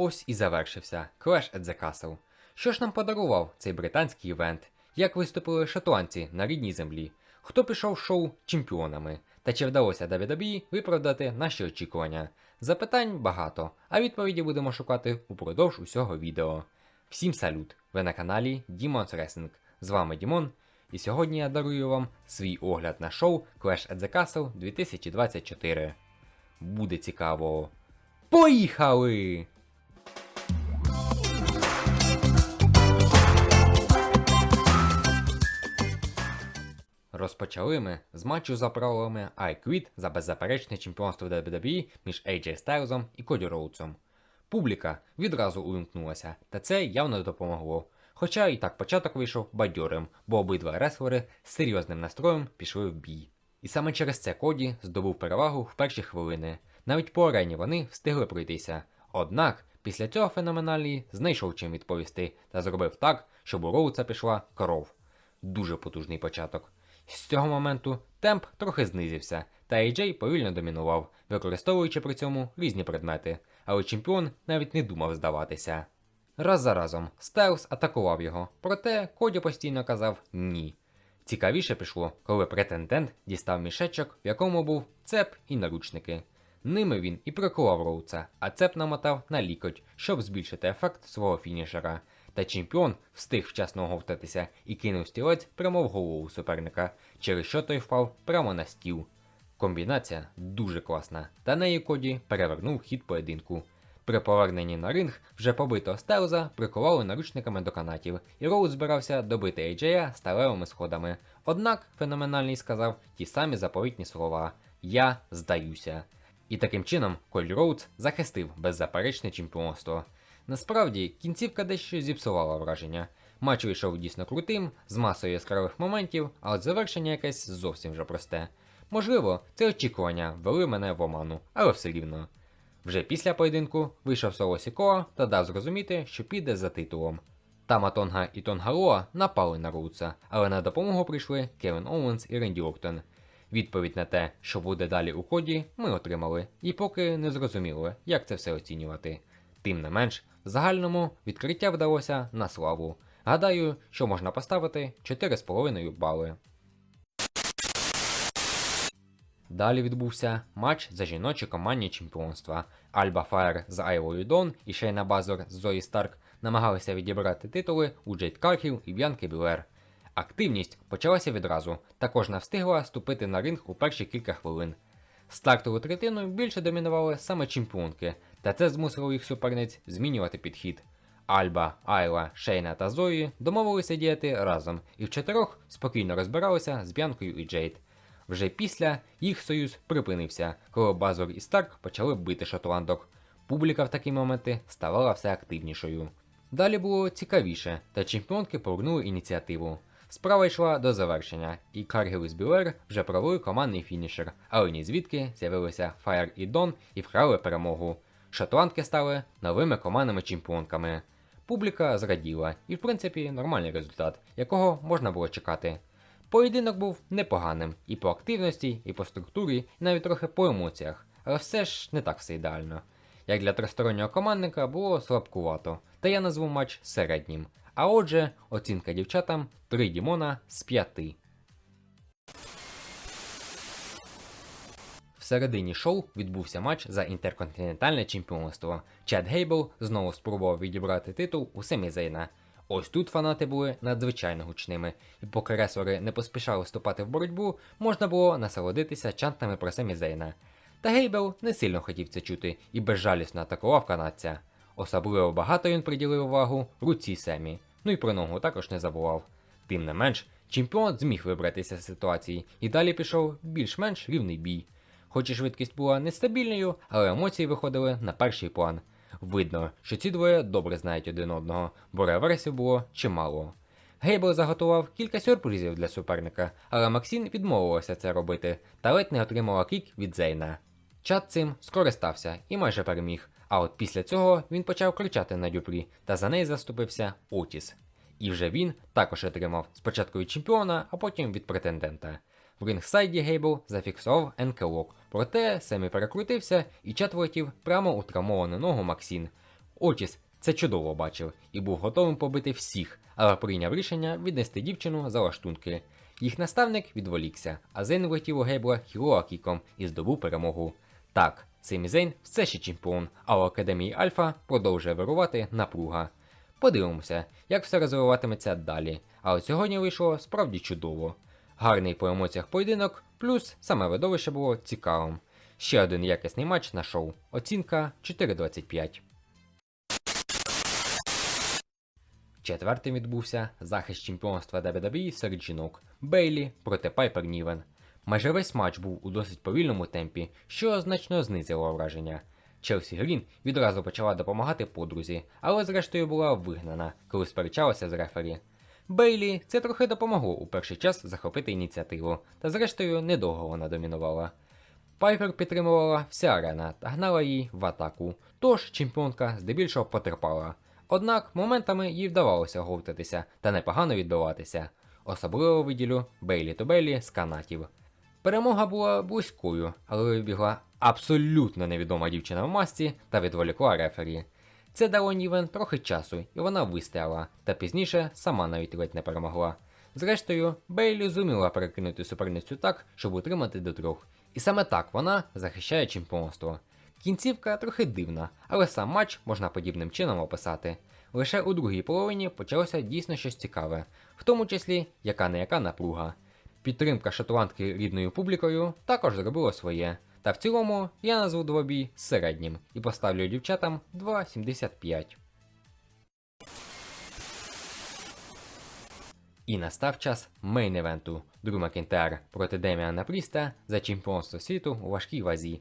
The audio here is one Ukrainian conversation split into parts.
ось і завершився Clash at the Castle. Що ж нам подарував цей британський івент? Як виступили шотландці на рідній землі? Хто пішов шоу чемпіонами? Та чи вдалося WWE виправдати наші очікування? Запитань багато, а відповіді будемо шукати упродовж усього відео. Всім салют! Ви на каналі Demon's Wrestling. З вами Дімон, і сьогодні я дарую вам свій огляд на шоу Clash at the Castle 2024. Буде цікаво. Поїхали! Розпочали ми з матчу за правилами I Quit за беззаперечне чемпіонство WWE між AJ Стайлзом і Коді Роудсом. Публіка відразу увімкнулася, та це явно допомогло. Хоча і так початок вийшов бадьорим, бо обидва реслери з серйозним настроєм пішли в бій. І саме через це Коді здобув перевагу в перші хвилини. Навіть по арені вони встигли пройтися. Однак після цього феноменалії знайшов чим відповісти та зробив так, щоб у Роудса пішла кров. Дуже потужний початок. З цього моменту темп трохи знизився, та AJ повільно домінував, використовуючи при цьому різні предмети, але чемпіон навіть не думав здаватися. Раз за разом Стайлз атакував його, проте Коді постійно казав ні. Цікавіше пішло, коли претендент дістав мішечок, в якому був цеп і наручники. Ними він і прикував Роуца, а цеп намотав на лікоть, щоб збільшити ефект свого фінішера. Та чемпіон встиг вчасно оговтатися і кинув стілець прямо в голову суперника, через що той впав прямо на стіл. Комбінація дуже класна, та нею Коді перевернув хід поєдинку. При поверненні на ринг вже побитого Стелза прикували наручниками до канатів, і Роуз збирався добити Ейджея сталевими сходами. Однак феноменальний сказав ті самі заповітні слова Я здаюся. І таким чином Коль Роудс захистив беззаперечне чемпіонство. Насправді, кінцівка дещо зіпсувала враження. Матч вийшов дійсно крутим, з масою яскравих моментів, але завершення якесь зовсім вже просте. Можливо, це очікування ввели мене в оману, але все рівно. Вже після поєдинку вийшов Соло Сікоа та дав зрозуміти, що піде за титулом. Тама Тонга і Тонгалоа напали на Роудса, але на допомогу прийшли Кевін Оуенс і Ренді Ортон. Відповідь на те, що буде далі у ході, ми отримали, і поки не зрозуміло, як це все оцінювати. Тим не менш, загальному відкриття вдалося на славу. Гадаю, що можна поставити 4,5 бали. Далі відбувся матч за жіночі командні чемпіонства. Альба Фаєр з Айлою Дон і Шейна Базор з Зої Старк намагалися відібрати титули у Джейд Кархів і Б'янки Білер. Активність почалася відразу, та кожна встигла ступити на ринг у перші кілька хвилин. Стартову третину більше домінували саме чемпіонки, та це змусило їх суперниць змінювати підхід. Альба, Айла, Шейна та Зої домовилися діяти разом і в чотирьох спокійно розбиралися з Б'янкою і Джейд. Вже після їх союз припинився, коли Базор і Старк почали бити шотландок. Публіка в такі моменти ставала все активнішою. Далі було цікавіше, та чемпіонки повернули ініціативу. Справа йшла до завершення, і Каргіл з Білер вже провели командний фінішер, але ні звідки з'явилися Фаєр і Дон і вкрали перемогу. Шотландки стали новими командними чемпіонками. Публіка зраділа, і в принципі нормальний результат, якого можна було чекати. Поєдинок був непоганим і по активності, і по структурі, і навіть трохи по емоціях, але все ж не так все ідеально. Як для тристороннього командника було слабкувато, та я назву матч середнім. А отже, оцінка дівчатам 3 Дімона з 5. Середині шоу відбувся матч за інтерконтинентальне чемпіонство. Чад Гейбл знову спробував відібрати титул у Семі Зейна. Ось тут фанати були надзвичайно гучними, і поки реслери не поспішали вступати в боротьбу, можна було насолодитися чантами про Семі Зейна. Та Гейбл не сильно хотів це чути і безжалісно атакував канадця. Особливо багато він приділив увагу руці Семі, ну і про ногу також не забував. Тим не менш, чемпіон зміг вибратися з ситуації і далі пішов більш-менш рівний бій. Хоч і швидкість була нестабільною, але емоції виходили на перший план. Видно, що ці двоє добре знають один одного, бо реверсів було чимало. Гейбл заготував кілька сюрпризів для суперника, але Максін відмовилася це робити та ледь не отримала кік від Зейна. Чат цим скористався і майже переміг, а от після цього він почав кричати на дюпрі, та за неї заступився Отіс. І вже він також отримав спочатку від чемпіона, а потім від претендента. В рингсайді Гейбл зафіксував енкелок, проте Семі перекрутився і чат влетів прямо у травмовану ногу Максін. Отіс це чудово бачив і був готовим побити всіх, але прийняв рішення віднести дівчину за лаштунки. Їх наставник відволікся, а Зейн влетів у Гейбла хіроакіком і здобув перемогу. Так, Семі Зейн все ще чемпіон, а у Академії Альфа продовжує вирувати напруга. Подивимося, як все розвиватиметься далі. А от сьогодні вийшло справді чудово. Гарний по емоціях поєдинок, плюс саме видовище було цікавим. Ще один якісний матч на шоу. Оцінка 4.25. Четвертим відбувся захист чемпіонства WWE серед жінок Бейлі проти Пайпер Нівен. Майже весь матч був у досить повільному темпі, що значно знизило враження. Челсі Грін відразу почала допомагати подрузі, але зрештою була вигнана, коли сперечалася з рефері. Бейлі це трохи допомогло у перший час захопити ініціативу, та зрештою недовго вона домінувала. Пайпер підтримувала вся арена та гнала її в атаку, тож чемпіонка здебільшого потерпала. Однак моментами їй вдавалося говтатися та непогано відбиватися. Особливо виділю Бейлі то Бейлі з канатів. Перемога була близькою, але вибігла абсолютно невідома дівчина в масці та відволікла рефері. Це дало Нівен трохи часу, і вона вистояла, та пізніше сама навіть ледь не перемогла. Зрештою, Бейлі зуміла перекинути суперницю так, щоб утримати до трьох. І саме так вона захищає чемпіонство. Кінцівка трохи дивна, але сам матч можна подібним чином описати. Лише у другій половині почалося дійсно щось цікаве, в тому числі яка не яка напруга. Підтримка шотландки рідною публікою також зробила своє. Та в цілому я назву двобій середнім і поставлю дівчатам 2,75. І настав час мейн-евенту Дру Макінтер проти Деміана Пріста за чемпіонство світу у важкій вазі.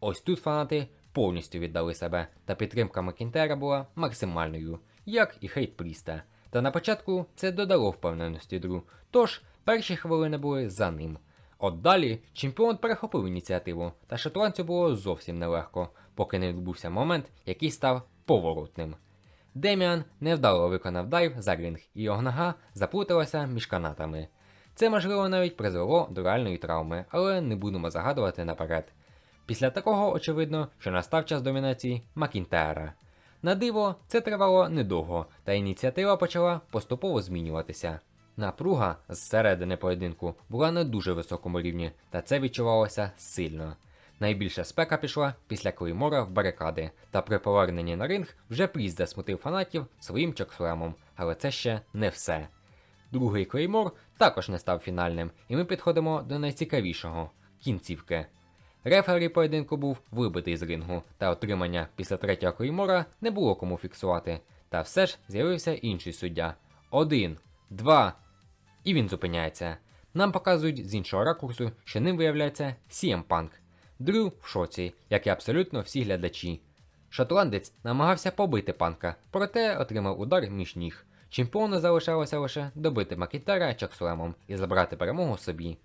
Ось тут фанати повністю віддали себе, та підтримка Макінтера була максимальною, як і хейт Пріста. Та на початку це додало впевненості Дру, тож перші хвилини були за ним. От далі чемпіон перехопив ініціативу, та шотландцю було зовсім нелегко, поки не відбувся момент, який став поворотним. Деміан невдало виконав дайв за ринг, і його нога заплуталася між канатами. Це можливо навіть призвело до реальної травми, але не будемо загадувати наперед. Після такого очевидно, що настав час домінації Макінтера. На диво, це тривало недовго, та ініціатива почала поступово змінюватися. Напруга зсередини поєдинку була на дуже високому рівні, та це відчувалося сильно. Найбільша спека пішла після клеймора в барикади, та при поверненні на ринг вже Пріс засмутив фанатів своїм чокслемом, але це ще не все. Другий клеймор також не став фінальним, і ми підходимо до найцікавішого кінцівки. Рефері поєдинку був вибитий з рингу, та отримання після третього клеймора не було кому фіксувати. Та все ж з'явився інший суддя. Один, два, і він зупиняється. Нам показують з іншого ракурсу, що ним виявляється CM Punk. Дрю в шоці, як і абсолютно всі глядачі. Шотландець намагався побити панка, проте отримав удар між ніг. Чемпіону залишалося лише добити Макітара чакслемом і забрати перемогу собі.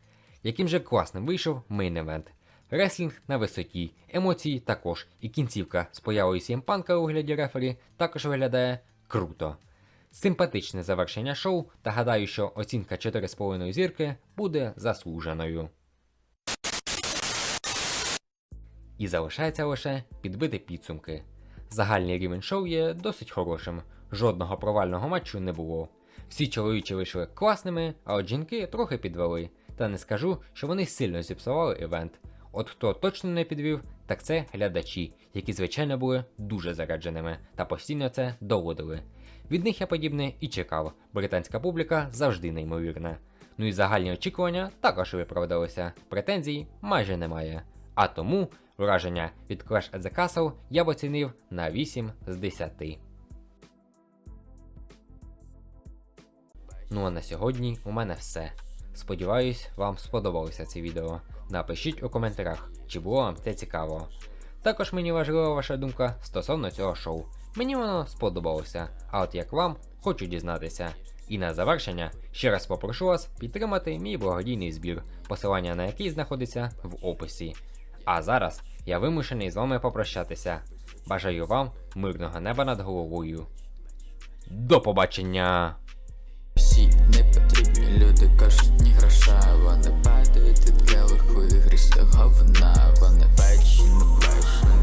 Яким же класним вийшов мейн-евент. Реслінг на висоті, емоції також, і кінцівка з появою CM Панка у вигляді рефері також виглядає круто. Симпатичне завершення шоу, та гадаю, що оцінка 4,5 зірки буде заслуженою. І залишається лише підбити підсумки. Загальний рівень шоу є досить хорошим, жодного провального матчу не було. Всі чоловічі вийшли класними, а от жінки трохи підвели. Та не скажу, що вони сильно зіпсували івент. От хто точно не підвів, так це глядачі, які звичайно були дуже зарядженими та постійно це доводили. Від них я подібне і чекав, британська публіка завжди неймовірна. Ну і загальні очікування також виправдалися, претензій майже немає. А тому враження від Clash at the Castle я б оцінив на 8 з 10. Ну а на сьогодні у мене все. Сподіваюсь, вам сподобалося це відео. Напишіть у коментарях, чи було вам це цікаво. Також мені важлива ваша думка стосовно цього шоу. Мені воно сподобалося, а от як вам, хочу дізнатися. І на завершення ще раз попрошу вас підтримати мій благодійний збір, посилання на який знаходиться в описі. А зараз я вимушений з вами попрощатися. Бажаю вам мирного неба над головою. До побачення! Всі непотрібні люди кажуть ні гроша Вони падають від келиху і грізь говна Вони вечні, вечні